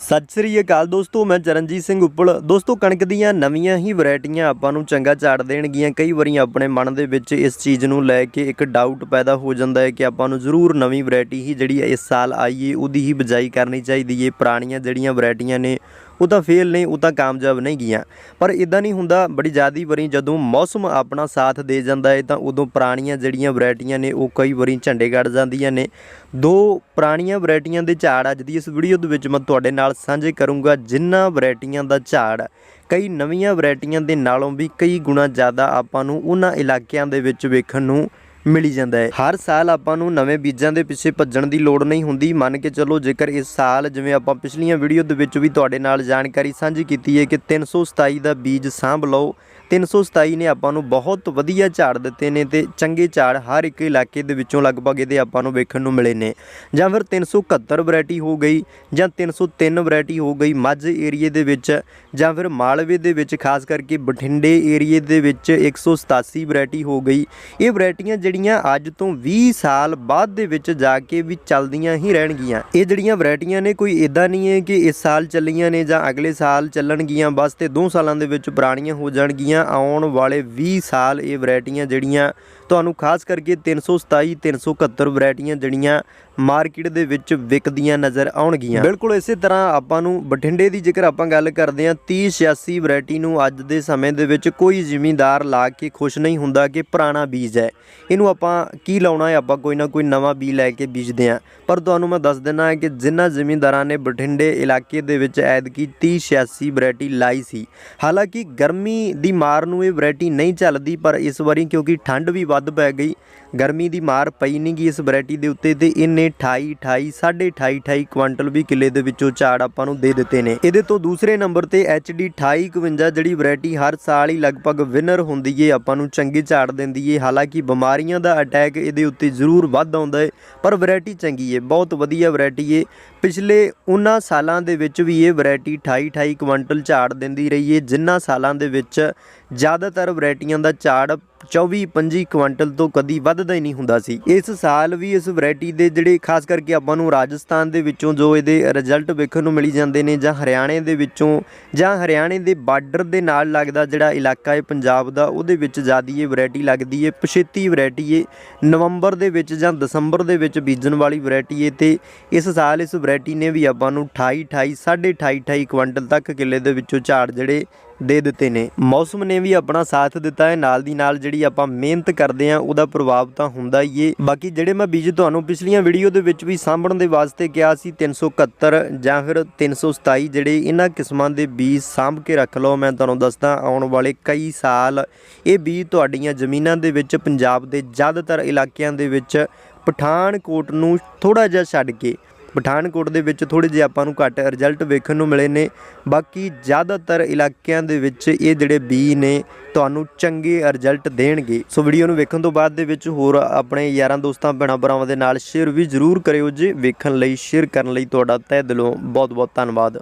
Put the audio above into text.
ਸਤਿ ਸ੍ਰੀ ਅਕਾਲ ਦੋਸਤੋ, ਮੈਂ ਚਰਨਜੀਤ ਸਿੰਘ ਉੱਪਲ। ਦੋਸਤੋ, ਕਣਕ ਦੀਆਂ ਨਵੀਆਂ ਹੀ ਵੈਰਾਈਟੀਆਂ ਆਪਾਂ ਨੂੰ ਚੰਗਾ ਝਾੜ ਦੇਣਗੀਆਂ। ਕਈ ਵਾਰੀ ਆਪਣੇ ਮਨ ਦੇ ਵਿੱਚ ਇਸ ਚੀਜ਼ ਨੂੰ ਲੈ ਕੇ ਇੱਕ ਡਾਊਟ ਪੈਦਾ ਹੋ ਜਾਂਦਾ ਹੈ ਕਿ ਆਪਾਂ ਨੂੰ ਜ਼ਰੂਰ ਨਵੀਂ ਵੈਰਾਈਟੀ ਹੀ ਜਿਹੜੀ ਇਸ ਸਾਲ ਆਈ ਏ, ਉਹਦੀ ਹੀ ਬਜਾਈ ਕਰਨੀ ਚਾਹੀਦੀ ਏ। ਪੁਰਾਣੀਆਂ ਜਿਹੜੀਆਂ ਵੈਰਾਈਟੀਆਂ ਨੇ ਉਹ ਤਾਂ ਫੇਲ ਨਹੀਂ, ਉਹ ਤਾਂ ਕਾਮਯਾਬ ਨਹੀਂ ਗਈਆਂ। ਪਰ ਇਦਾਂ ਨਹੀਂ ਹੁੰਦਾ, ਬੜੀ ਜ਼ਿਆਦੀ ਵਾਰੀ ਜਦੋਂ ਮੌਸਮ ਆਪਣਾ ਸਾਥ ਦੇ ਜਾਂਦਾ ਹੈ ਤਾਂ ਉਦੋਂ ਪੁਰਾਣੀਆਂ ਜਿਹੜੀਆਂ ਵੈਰਾਈਟੀਆਂ ਨੇ, ਉਹ ਕਈ ਵਾਰੀ ਝੰਡੇ ਗੜ ਜਾਂਦੀਆਂ ਨੇ। ਦੋ ਪੁਰਾਣੀਆਂ ਵੈਰਾਈਟੀਆਂ ਦੇ ਝਾੜ ਅੱਜ ਦੀ ਇਸ ਵੀਡੀਓ ਦੇ ਵਿੱਚ ਮੈਂ ਤੁਹਾਡੇ ਨਾਲ ਸਾਂਝੇ ਕਰੂੰਗਾ ਜਿਨ੍ਹਾਂ ਵੈਰਾਈਟੀਆਂ ਦਾ ਝਾੜ, ਕਈ ਨਵੀਆਂ ਵੈਰਾਈਟੀਆਂ ਦੇ ਨਾਲੋਂ ਵੀ ਕਈ ਗੁਣਾ ਜ਼ਿਆਦਾ ਆਪਾਂ ਨੂੰ ਉਹਨਾਂ ਇਲਾਕਿਆਂ ਦੇ ਵਿੱਚ ਵੇਖਣ ਨੂੰ ਮਿਲੀ ਜਾਂਦਾ ਹੈ। ਹਰ ਸਾਲ ਆਪਾਂ ਨੂੰ ਨਵੇਂ ਬੀਜਾਂ ਦੇ ਪਿੱਛੇ ਭੱਜਣ ਦੀ ਲੋੜ ਨਹੀਂ ਹੁੰਦੀ। ਮੰਨ ਕੇ ਚੱਲੋ, ਜੇਕਰ ਇਸ ਸਾਲ ਜਿਵੇਂ ਆਪਾਂ ਪਿਛਲੀਆਂ ਵੀਡੀਓ ਦੇ ਵਿੱਚ ਵੀ ਤੁਹਾਡੇ ਨਾਲ ਜਾਣਕਾਰੀ ਸਾਂਝੀ ਕੀਤੀ ਹੈ ਕਿ 327 ਦਾ ਬੀਜ ਸਾਂਭ ਲਓ। 327 ਨੇ ਆਪਾਂ ਨੂੰ ਬਹੁਤ ਵਧੀਆ ਝਾੜ ਦਿੱਤੇ ਨੇ ਤੇ ਚੰਗੇ ਝਾੜ ਹਰ ਇੱਕ ਇਲਾਕੇ ਦੇ ਵਿੱਚੋਂ ਲਗਭਗ ਇਹਦੇ ਆਪਾਂ ਨੂੰ ਵੇਖਣ ਨੂੰ ਮਿਲੇ ਨੇ। ਜਾਂ ਫਿਰ 371 ਵੈਰਾਈਟੀ ਹੋ ਗਈ ਜਾਂ 303 ਵੈਰਾਈਟੀ ਹੋ ਗਈ ਮੱਝ ਏਰੀਏ ਦੇ ਵਿੱਚ ਜਾਂ ਫਿਰ ਮਾਲਵੇ ਦੇ ਵਿੱਚ, ਖਾਸ ਕਰਕੇ ਬਠਿੰਡੇ ਏਰੀਏ ਦੇ ਵਿੱਚ 187 ਵੈਰਾਈਟੀ ਹੋ ਗਈ। ਇਹ ਵੈਰਾਈਟੀਆਂ ਜਿਹੜੀਆਂ ਅੱਜ ਤੋਂ 20 ਸਾਲ ਬਾਅਦ ਦੇ ਵਿੱਚ ਜਾ ਕੇ ਵੀ ਚੱਲਦੀਆਂ ਹੀ ਰਹਿਣਗੀਆਂ। ਇਹ ਜਿਹੜੀਆਂ ਵੈਰਾਈਟੀਆਂ ਨੇ, ਕੋਈ ਇਦਾਂ ਨਹੀਂ ਹੈ ਕਿ ਇਸ ਸਾਲ ਚੱਲੀਆਂ ਨੇ ਜਾਂ ਅਗਲੇ ਸਾਲ ਚੱਲਣਗੀਆਂ, ਬਸ ਤੇ 2 ਸਾਲਾਂ ਦੇ ਵਿੱਚ ਪੁਰਾਣੀਆਂ ਹੋ ਜਾਣਗੀਆਂ। ਆਉਣ ਵਾਲੇ 20 ਸਾਲ ਇਹ ਵੈਰਾਈਟੀਆਂ ਜਿਹੜੀਆਂ, ਤੁਹਾਨੂੰ ਖਾਸ ਕਰਕੇ 327 371 ਵੈਰਾਈਟੀਆਂ ਜਿਹੜੀਆਂ ਮਾਰਕੀਟ ਦੇ ਵਿੱਚ ਵਿਕਦੀਆਂ ਨਜ਼ਰ ਆਉਣਗੀਆਂ। ਬਿਲਕੁਲ ਇਸੇ ਤਰ੍ਹਾਂ ਆਪਾਂ ਨੂੰ ਬਠਿੰਡੇ ਦੀ ਜੇਕਰ ਆਪਾਂ ਗੱਲ ਕਰਦੇ ਹਾਂ 30 86 ਵੈਰਾਈਟੀ ਨੂੰ ਅੱਜ ਦੇ ਸਮੇਂ ਦੇ ਵਿੱਚ ਕੋਈ ਜ਼ਿਮੀਂਦਾਰ ਲਾ ਕੇ ਖੁਸ਼ ਨਹੀਂ ਹੁੰਦਾ ਕਿ ਪੁਰਾਣਾ ਬੀਜ ਹੈ। ਇਹਨੂੰ ਆਪਾਂ ਕੀ ਲਾਉਣਾ ਹੈ, ਆਪਾਂ ਕੋਈ ਨਾ ਕੋਈ ਨਵਾਂ ਬੀ ਲੈ ਕੇ ਬੀਜਦੇ ਹਾਂ। ਪਰ ਤੁਹਾਨੂੰ ਮੈਂ ਦੱਸ ਦਿੰਦਾ ਕਿ ਜਿਨ੍ਹਾਂ ਜ਼ਿਮੀਂਦਾਰਾਂ ਨੇ ਬਠਿੰਡੇ ਇਲਾਕੇ ਦੇ ਵਿੱਚ ਐਤਕੀ 30 86 ਵੈਰਾਈਟੀ ਲਾਈ ਸੀ। ਹਾਲਾਂਕਿ ਗਰਮੀ ਦੀ ਮਾਰ ਨੂੰ ਇਹ ਵੈਰਾਈਟੀ ਨਹੀਂ ਚੱਲਦੀ, ਪਰ ਇਸ ਵਾਰੀ ਕਿਉਂਕਿ ਠੰਡ ਵੀ ਵੱਧ ਪੈ ਗਈ, ਗਰਮੀ ਦੀ ਮਾਰ ਪਈ ਨਹੀਂ ਗਈ ਇਸ ਵੈਰਾਈਟੀ ਦੇ ਉੱਤੇ ਤੇ ਇਹਨੇ 28 28 28 28 ਕੁਆਂਟਲ ਵੀ ਕਿੱਲੇ ਦੇ ਵਿੱਚੋਂ ਝਾੜ ਆਪਾਂ ਨੂੰ ਦੇ ਦਿੱਤੇ ਨੇ। ਇਹਦੇ ਤੋਂ ਦੂਸਰੇ ਨੰਬਰ ਤੇ HD 2851 ਜਿਹੜੀ ਵੈਰਾਈਟੀ ਹਰ ਸਾਲ ਹੀ ਲਗਭਗ ਵਿਨਰ ਹੁੰਦੀ ਏ, ਆਪਾਂ ਨੂੰ ਚੰਗੀ ਝਾੜ ਦਿੰਦੀ ਏ। ਹਾਲਾਂਕਿ ਬਿਮਾਰੀਆਂ ਦਾ ਅਟੈਕ ਇਹਦੇ ਉੱਤੇ ਜ਼ਰੂਰ ਵੱਧ ਆਉਂਦਾ ਹੈ, ਪਰ ਵੈਰਾਈਟੀ ਚੰਗੀ ਹੈ, ਬਹੁਤ ਵਧੀਆ ਵੈਰਾਈਟੀ ਹੈ। ਪਿਛਲੇ ਉਹਨਾਂ ਸਾਲਾਂ ਦੇ ਵਿੱਚ ਵੀ ਇਹ ਵੈਰਾਈਟੀ 28 28 ਕੁਆਂਟਲ ਝਾੜ ਦਿੰਦੀ ਰਹੀ ਹੈ, ਜਿਨ੍ਹਾਂ ਸਾਲਾਂ ਦੇ ਵਿੱਚ ਜ਼ਿਆਦਾਤਰ ਵੈਰਾਈਟੀਆਂ ਦਾ ਝਾੜ 24 25 ਕੁਇੰਟਲ ਤੋਂ ਕਦੀ ਵੱਧਦਾ ਹੀ ਨਹੀਂ ਹੁੰਦਾ ਸੀ। ਇਸ ਸਾਲ ਵੀ ਇਸ ਵੈਰਾਈਟੀ ਦੇ ਜਿਹੜੇ ਖਾਸ ਕਰਕੇ ਆਪਾਂ ਨੂੰ ਰਾਜਸਥਾਨ ਦੇ ਵਿੱਚੋਂ ਜੋ ਇਹਦੇ ਰਿਜ਼ਲਟ ਵੇਖਣ ਨੂੰ ਮਿਲੀ ਜਾਂਦੇ ਨੇ ਜਾਂ ਹਰਿਆਣੇ ਦੇ ਵਿੱਚੋਂ ਜਾਂ ਹਰਿਆਣੇ ਦੇ ਬਾਰਡਰ ਦੇ ਨਾਲ ਲੱਗਦਾ ਜਿਹੜਾ ਇਲਾਕਾ ਹੈ ਪੰਜਾਬ ਦਾ, ਉਹਦੇ ਵਿੱਚ ਜ਼ਿਆਦੀ ਇਹ ਵੈਰਾਈਟੀ ਲੱਗਦੀ ਹੈ। ਪਛੇਤੀ ਵੈਰਾਈਟੀ ਹੈ ਨਵੰਬਰ ਦੇ ਵਿੱਚ ਜਾਂ ਦਸੰਬਰ ਦੇ ਵਿੱਚ ਬੀਜਣ ਵਾਲੀ ਵੈਰਾਈਟੀ ਹੈ ਤੇ ਇਸ ਸਾਲ ਇਸ ਵੈਰਾਈਟੀ ਨੇ ਵੀ ਆਪਾਂ ਨੂੰ 28 28 28 28 ਕੁਇੰਟਲ ਤੱਕ ਕਿੱਲੇ ਦੇ ਵਿੱਚੋਂ ਝਾੜ ਜਿਹੜੇ ਦੇ ਦਿੱਤੇ ਨੇ। ਮੌਸਮ ਨੇ ਵੀ ਆਪਣਾ ਸਾਥ ਦਿੱਤਾ ਹੈ। ਨਾਲ ਦੀ ਨਾਲ ਜਿਹੜੀ ਆਪਾਂ ਮਿਹਨਤ ਕਰਦੇ ਆ ਉਹਦਾ ਪ੍ਰਭਾਵ ਤਾਂ ਹੁੰਦਾ ਹੀ ਏ। ਬਾਕੀ ਜਿਹੜੇ ਮੈਂ ਬੀਜ ਤੁਹਾਨੂੰ ਪਿਛਲੀਆਂ ਵੀਡੀਓ ਦੇ ਵਿੱਚ ਵੀ ਸਾਂਭਣ ਦੇ ਵਾਸਤੇ ਕਿਹਾ ਸੀ 371 ਜਾਂ ਫਿਰ 327 ਜਿਹੜੇ ਇਹਨਾਂ ਕਿਸਮਾਂ ਦੇ ਬੀਜ ਸਾਂਭ ਕੇ ਰੱਖ ਲਓ। ਮੈਂ ਤੁਹਾਨੂੰ ਦੱਸਦਾ, ਆਉਣ ਵਾਲੇ ਕਈ ਸਾਲ ਇਹ ਬੀਜ ਤੁਹਾਡੀਆਂ ਜ਼ਮੀਨਾਂ ਦੇ ਵਿੱਚ, ਪੰਜਾਬ ਦੇ ਜ਼ਿਆਦਾਤਰ ਇਲਾਕਿਆਂ ਦੇ ਵਿੱਚ ਪਠਾਨਕੋਟ ਨੂੰ ਥੋੜਾ ਜਿਹਾ ਛੱਡ ਕੇ ਪਠਾਨਕੋਟ ਦੇ ਵਿੱਚ ਥੋੜੇ ਜਿਹੇ ਆਪਾਂ ਨੂੰ ਘੱਟ ਰਿਜ਼ਲਟ ਵੇਖਣ ਨੂੰ ਮਿਲੇ ਨੇ। ਬਾਕੀ ਜ਼ਿਆਦਾਤਰ ਇਲਾਕਿਆਂ ਦੇ ਵਿੱਚ ਇਹ ਜਿਹੜੇ ਬੀ ਨੇ, ਤੁਹਾਨੂੰ ਚੰਗੇ ਰਿਜ਼ਲਟ ਦੇਣਗੇ। ਸੋ ਵੀਡੀਓ ਨੂੰ ਵੇਖਣ ਤੋਂ ਬਾਅਦ ਦੇ ਵਿੱਚ ਹੋਰ ਆਪਣੇ ਯਾਰਾਂ ਦੋਸਤਾਂ ਭੈਣਾਂ ਭਰਾਵਾਂ ਦੇ ਨਾਲ ਸ਼ੇਅਰ ਵੀ ਜ਼ਰੂਰ ਕਰਿਓ ਜੀ ਵੇਖਣ ਲਈ ਸ਼ੇਅਰ ਕਰਨ ਲਈ ਤੁਹਾਡਾ ਤਹਿ ਦਿਲੋਂ ਬਹੁਤ ਬਹੁਤ ਧੰਨਵਾਦ।